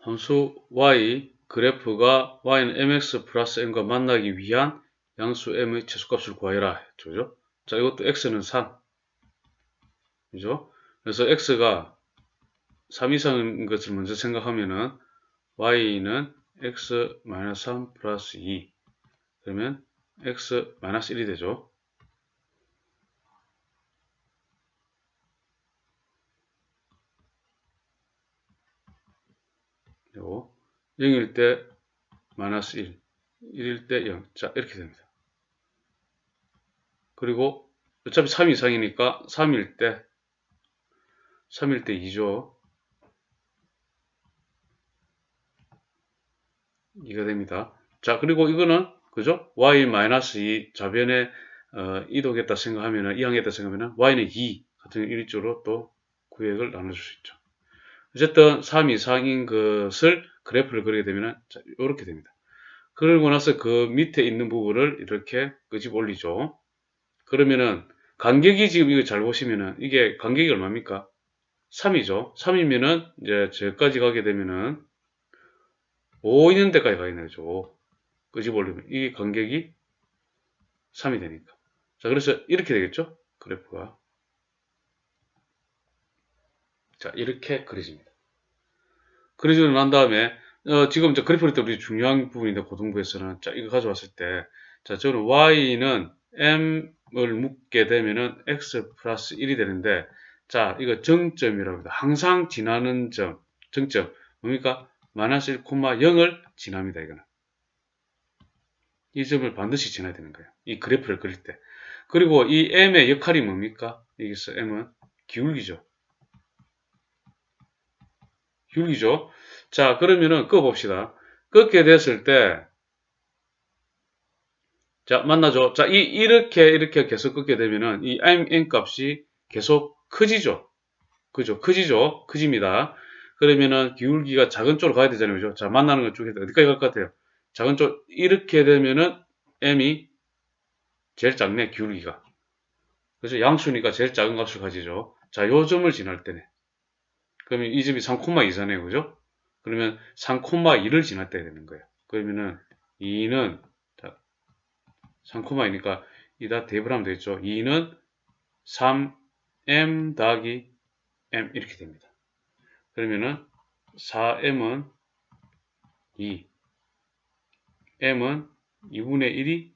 함수 y 그래프가 y는 mx 플러스 m과 만나기 위한 양수 m의 최소값을 구하여라. 그죠? 자, 이것도 x는 3. 그죠? 그래서 x가 3 이상인 것을 먼저 생각하면은 y는 x 3 플러스 2 그러면 x 1이 되죠. 요 0일 때 마이너스 1, 1일 때 0. 자, 이렇게 됩니다. 그리고 어차피 3 이상이니까 3일 때 3일 때 2죠. 2가 됩니다. 자, 그리고 이거는 그죠? y-2 좌변에 어, 이동했다 생각하면은 이항했다 생각하면은 y는 2 같은 일조로 또 구획을 나눠줄 수 있죠. 어쨌든 3 이상인 것을 그래프를 그리게 되면 이렇게 됩니다. 그러고 나서 그 밑에 있는 부분을 이렇게 끄집 올리죠. 그러면은 간격이 지금 이거 잘 보시면은 이게 간격이 얼마입니까? 3이죠. 3이면은 이제 저까지 가게 되면은 5 있는 데까지 가야 되죠. 끄집 올리면 이 간격이 3이 되니까. 자, 그래서 이렇게 되겠죠? 그래프가. 자, 이렇게 그려집니다. 그려지고 난 다음에, 어, 지금 저 그래프를 때 우리 중요한 부분인데, 고등부에서는. 자, 이거 가져왔을 때, 자, 저는 y는 m을 묶게 되면은 x 플러스 1이 되는데, 자, 이거 정점이라고 합니다. 항상 지나는 점, 정점. 뭡니까? 마이너스 1,0을 지납니다, 이거는. 이 점을 반드시 지나야 되는 거예요. 이 그래프를 그릴 때. 그리고 이 m의 역할이 뭡니까? 여기서 m은 기울기죠. 기울기죠. 자, 그러면은 끄 봅시다. 끄게 됐을 때, 자, 만나죠. 자, 이, 이렇게, 이렇게 계속 끄게 되면은 이 m 값이 계속 커지죠. 그죠? 커지죠? 커집니다. 그러면은 기울기가 작은 쪽으로 가야 되잖아요. 그죠? 자, 만나는 것 쪽에 어디까지 갈 것 같아요? 작은 쪽, 이렇게 되면은 m이 제일 작네, 기울기가. 그죠? 양수니까 제일 작은 값을 가지죠. 자, 요 점을 지날 때네. 그러면 이 점이 3,2잖아요. 그죠? 그러면 3,2를 지날 때 되는 거예요. 그러면은 2는 3,2니까 이다 대입을 하면 되겠죠. 2는 3m 더하기 m 이렇게 됩니다. 그러면은 4m은 2, m은 2분의 1이